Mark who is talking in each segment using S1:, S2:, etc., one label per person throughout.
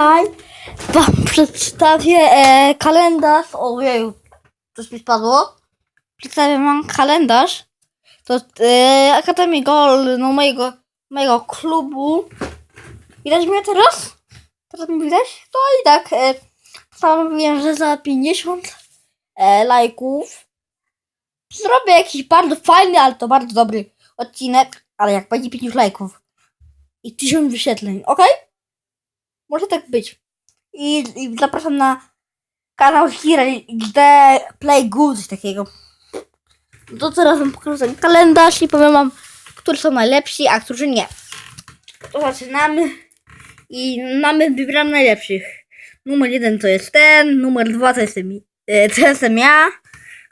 S1: Dzisiaj wam przedstawię e, kalendarz. Ojeju, coś mi spadło. Przedstawię wam kalendarz. To e, Akademii Gol, no mojego, mojego klubu. Widać mnie teraz? Teraz mnie widać? To i tak. E, postanowiłem, że za 50 e, lajków zrobię jakiś bardzo fajny, ale to bardzo dobry odcinek. Ale jak będzie 50 lajków i 1000 wyświetleń, ok? Może tak być. I, i zapraszam na kanał Hira XD Play Good, coś takiego. To teraz wam pokażę ten kalendarz i powiem wam, którzy są najlepsi, a którzy nie. To zaczynamy i mamy wybram najlepszych. Numer jeden to jest ten, numer dwa to jestem, e, to jestem ja,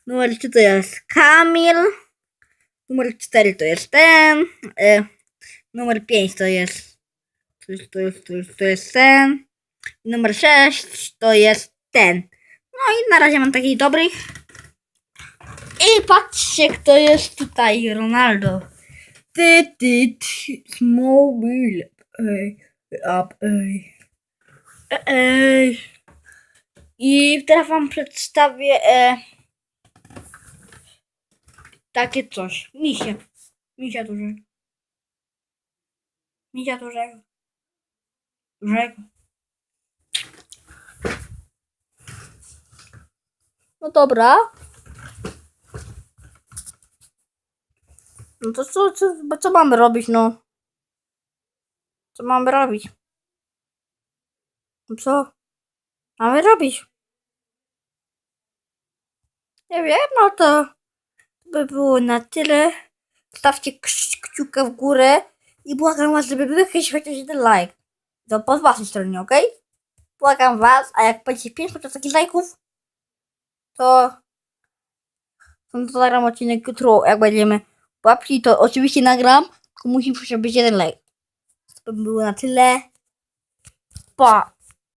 S1: numer trzy to jest Kamil, numer cztery to jest ten, e, numer pięć to jest to jest, to jest, to jest, to jest ten. Numer 6 to jest ten. No i na razie mam takich dobrych. I patrzcie, kto jest tutaj. Ronaldo. Ty, ty, ty. Small bill. Ej, up, ej. Ej. I teraz wam przedstawię e, takie coś. Misia. Misia dużego. Misia dużego. Dużego. No dobra. No to co, co, co mamy robić, no? Co mamy robić? No co? Mamy robić? Nie wiem, no to by było na tyle. Stawcie kciuka w górę i błagam was, żeby był jakiś chociaż jeden like. To po waszej stronie, ok? Błagam was, a jak będzie 5 chociaż takich lajków, to to nagram odcinek jutro, jak będziemy łapki, to oczywiście nagram, tylko musi być jeden like. To by było na tyle. Pa!